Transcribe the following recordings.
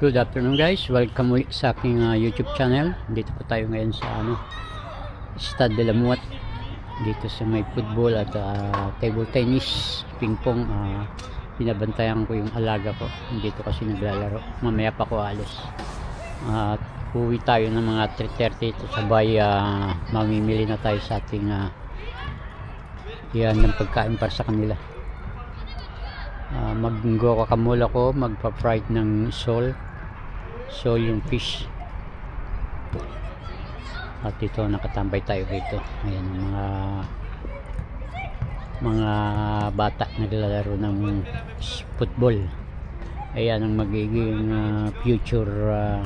Good afternoon guys, welcome ulit sa aking uh, YouTube channel. Dito po tayo ngayon sa ano, Stade de la Muat. Dito sa may football at uh, table tennis, ping pong. Uh, binabantayan ko yung alaga ko. Dito kasi naglalaro. Mamaya pa ko alis. At uwi tayo ng mga 3.30 ito sabay uh, mamimili na tayo sa ating uh, yan ng pagkain para sa kanila. Uh, mag-guacamole ako, magpa-fried ng sole so yung fish. At ito nakatambay tayo dito. Ayan mga mga bata naglalaro ng football. Ayan ang magiging uh, future uh,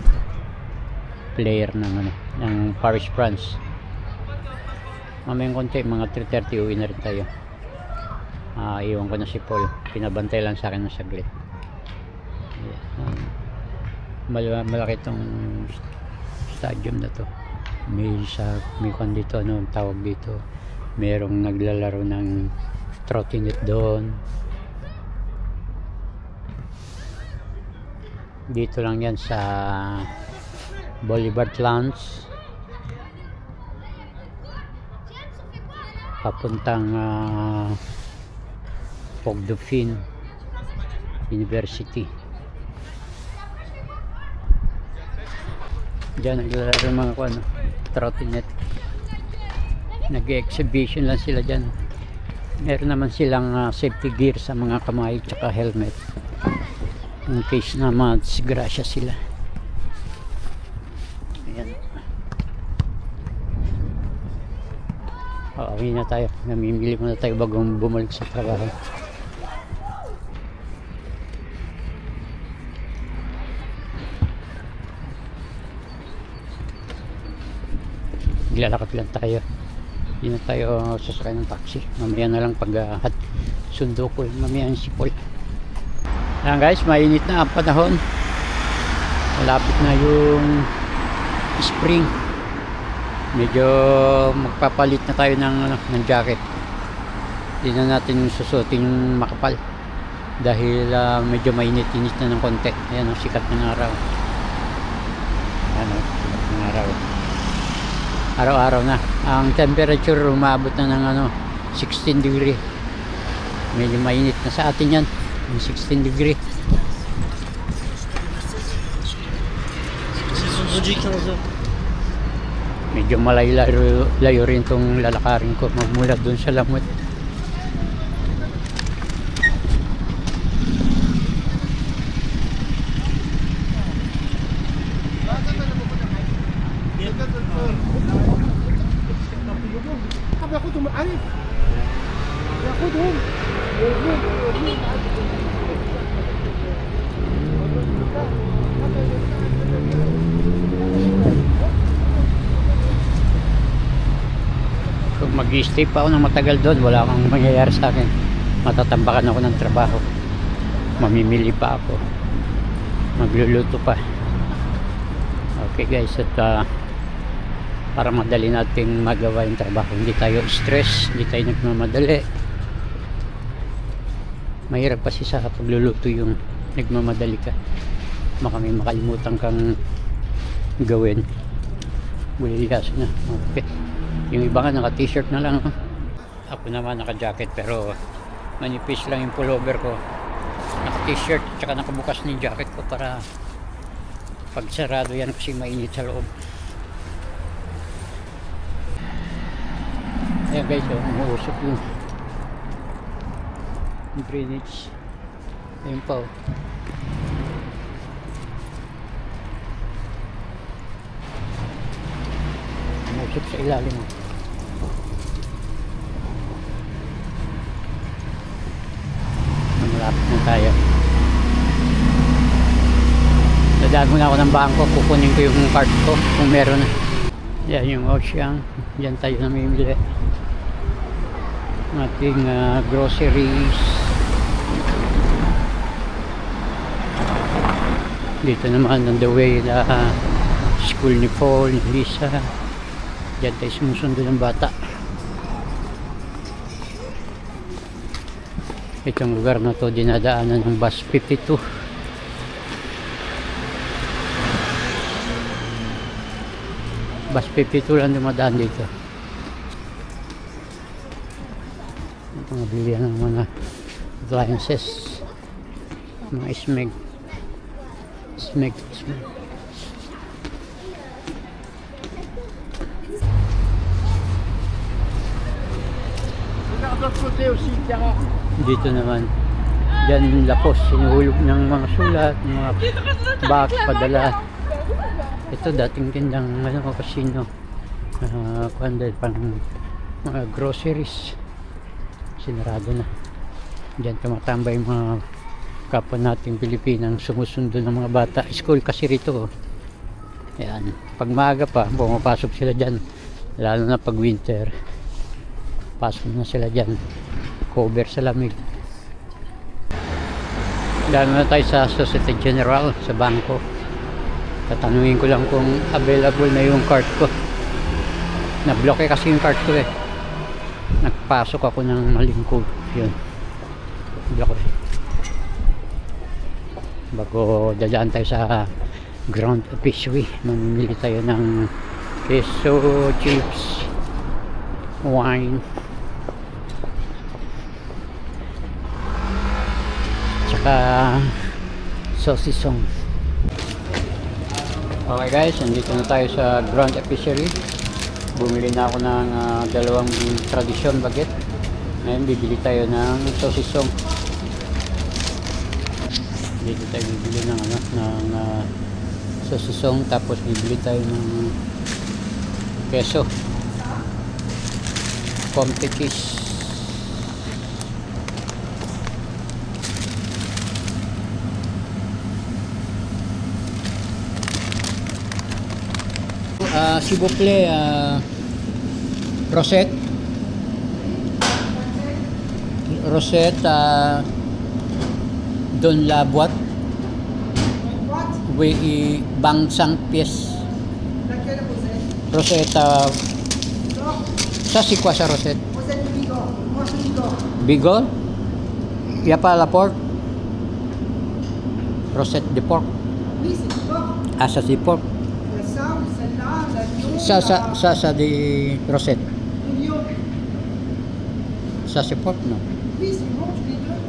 player ng ano ng Paris France. Mamayang konti mga 3.30 uwi na rin tayo. Uh, iwan ko na si Paul. Pinabantay lang sa akin ng saglit. Ayan mal malaki tong stadium na to. May sa may kwan dito ano ang tawag dito. Merong naglalaro ng trottinette doon. Dito lang yan sa Boulevard Lounge papuntang uh, Pogdofin University Diyan naglalaro mga kuan, trottinette. Nag-exhibition lang sila diyan. Meron naman silang uh, safety gear sa mga kamay tsaka helmet. In case na madisgrasya sila. Ayan. Pauwi na tayo. Namimili muna tayo bagong bumalik sa trabaho. Lalakad lang tayo. Hindi na tayo sasakay ng taxi. Mamaya na lang pag uh, hat, sundo ko. Mamaya ang sipol. Ayan guys, mainit na ang panahon. Malapit na yung spring. Medyo magpapalit na tayo ng, ano, ng jacket. Hindi na natin susutin yung makapal. Dahil uh, medyo mainit-init na ng konti. Ayan ang sikat ng araw. Ayan ang sikat ng araw araw-araw na. Ang temperature umabot na ng ano 16 degree. Medyo mainit na sa atin yan yung 16 degree. Medyo malayo layo rin tong lalakarin ko. Magmula dun sa lamot ياخدهم عارف ياخدهم kung mag-stay pa ako ng matagal doon wala kang mangyayari sa akin matatambakan ako ng trabaho mamimili pa ako magluluto pa okay guys at uh, para madali nating magawa yung trabaho. Hindi tayo stress hindi tayo nagmamadali. Mahirap kasi sa pagluluto yung nagmamadali ka. Baka may makalimutan kang gawin. Bulilas na. Okay. Yung iba nga naka t-shirt na lang ako naman naka jacket pero manipis lang yung pullover ko. Naka t-shirt tsaka nakabukas na yung jacket ko para pag sarado yan kasi mainit sa loob Ayan guys, oh, umuusok yung drainage. Ayun pa oh. Umuusok sa ilalim oh. Malapit na tayo. Dadaan muna ako ng bangko, kukunin ko yung card ko kung meron na. Yan yung ocean. Diyan tayo namimili ating uh, groceries. Dito naman on the way na uh, school ni Paul, ni Lisa. Dyan tayo sumusundo ng bata. Itong lugar na to dinadaanan ng bus 52 bus 52 lang dumadaan dito. Mga bilihan ng mga appliances. Mga smeg. Smeg, smeg. Dito naman. Diyan lapos, sinuhulog ng mga sulat, mga box, padala. Ito dating tindang ano, kasino. Uh, dahil pang mga groceries. Sinarado na. Diyan tumatambay mga kapwa nating Pilipinang sumusundo ng mga bata. School kasi rito. oh. Ayan. Pag maaga pa, pumapasok sila dyan. Lalo na pag winter. Pasok na sila dyan. Cover sa lamig. Dami na tayo sa Societe General sa bangko. Tatanungin ko lang kung available na yung card ko. Na-block eh kasi yung card ko eh. Nagpasok ako ng maling code. Yun. Block eh. Bago dadaan tayo sa ground officially, mamimili tayo ng queso, chips, wine, tsaka sosisong. Okay guys, nandito na tayo sa Grand Epicery. Bumili na ako ng ah, dalawang tradisyon baget. Ngayon bibili tayo ng sosisong. Dito tayo bibili ng ano, ng ah, sosisong tapos bibili tayo ng keso. Comte cheese. S'il vous plaît, ah, Rosette. Rosette, ah, donne la boîte. Oui, et bang 5 pièces. Laquelle Rosette Rosette, ah, ça c'est quoi ça, Rosette. Bigol? Il n'y a pas la porc Rosette de porc. Oui, c'est Bigorre. L'agneau. Ça, ça, la- ça, c'est porc, non Oui, c'est bon, tous les deux.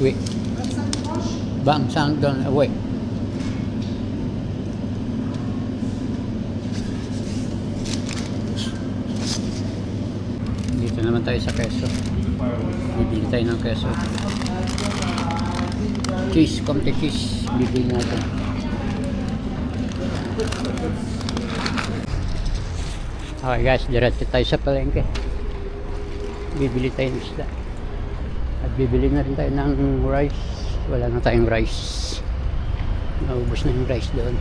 Oui. 25 tranches. Bang, sang, don, oui. Dito naman tayo sa keso. Bibili tayo ng keso. Cheese, konti cheese. Bibili natin. Okay guys, diretso tayo sa palengke. Bibili tayo ng isda. At bibili na rin tayo ng rice. Wala na tayong rice. Naubos na yung rice doon.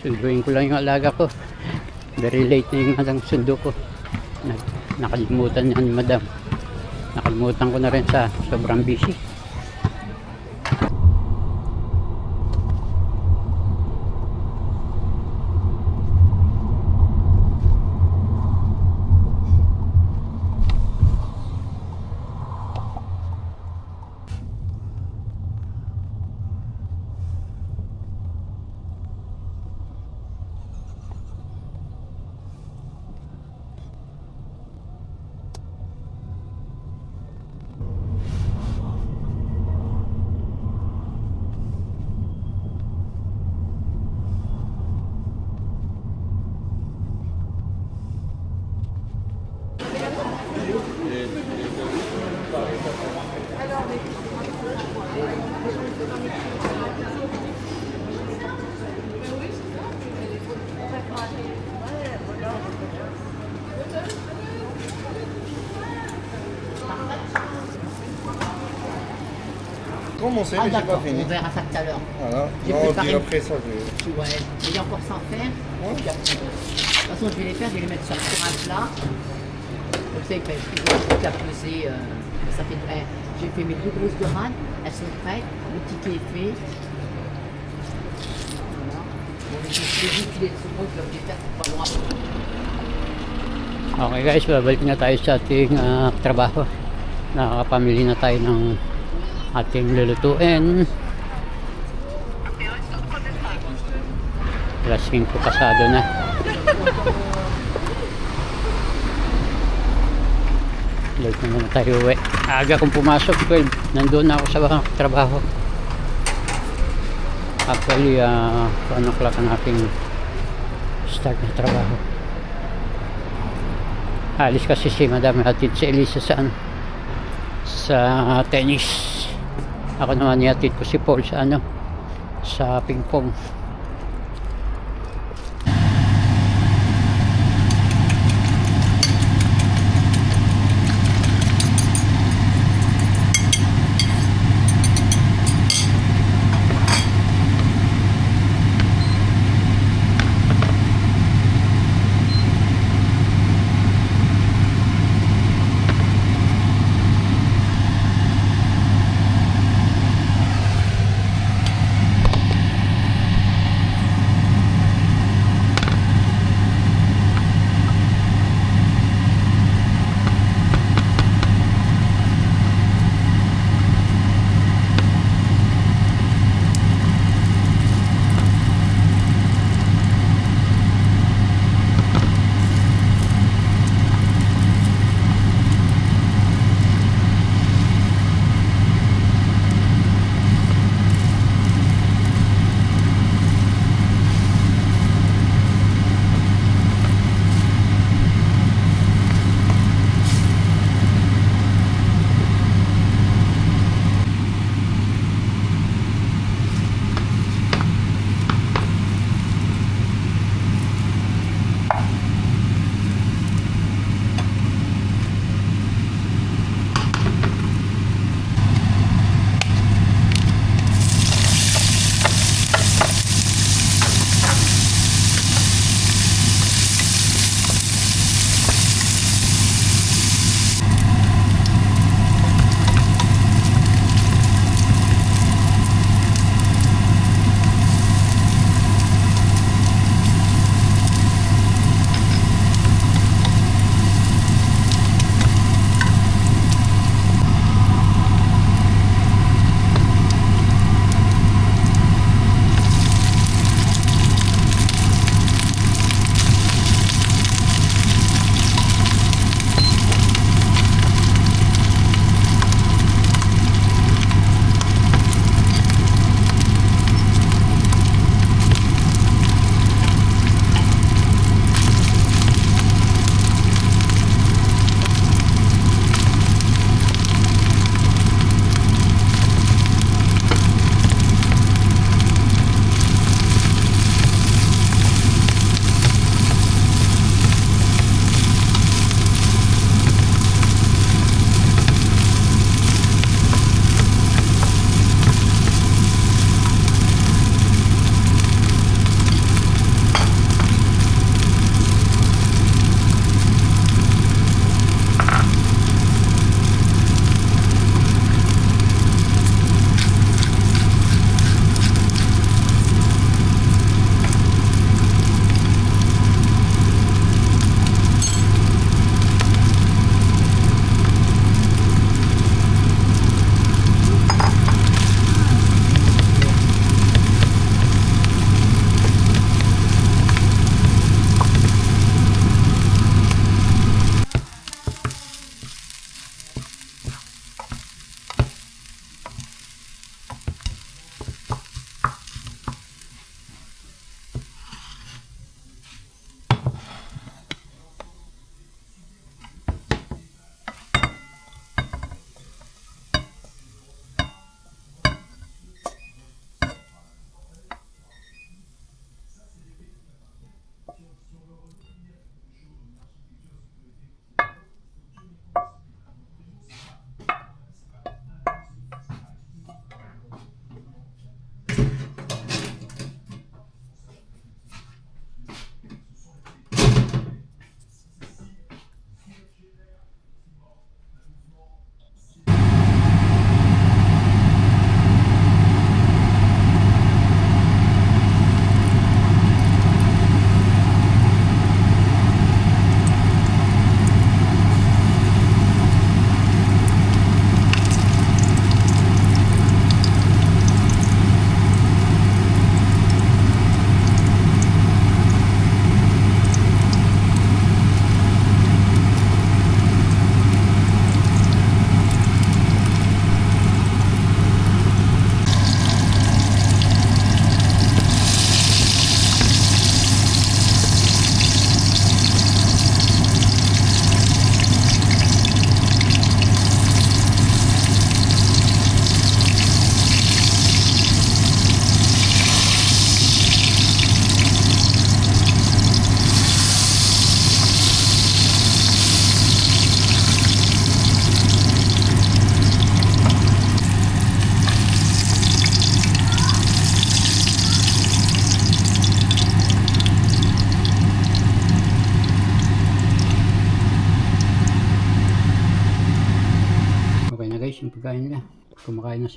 Sunduin ko lang yung alaga ko. Very late na yung hanggang sundo ko. Na- Nakalimutan niya ni madam. Nakalimutan ko na rin sa sobrang busy. Ah mais j'ai pas d'accord, fini. on verra ça tout à l'heure. Voilà. J'ai Non, préparé- puis après ça, je vais... Ouais, il y a encore sans faire. Après, De toute façon, je vais les faire, je vais les mettre sur, un plat. Comme ça, ils peuvent peser. euh, ça fait très... J'ai fait mes deux grosses dorades, elles sont prêtes, le ticket est fait. Voilà. Bon, les deux je vais faire pour pas loin. Okay guys, babalik na tayo sa ating trabaho. Nakakapamili na tayo ng ating lulutuin. Alas 5 pasado na. Late na tayo uwi. Aga kong pumasok, 12. Nandun na ako sa trabaho. Actually, uh, 1 o'clock ang aking start na trabaho. Alis kasi si Madam hatid si Elisa sa sa tennis. Ako naman ihatid ko si Paul sa ano sa ping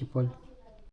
pong.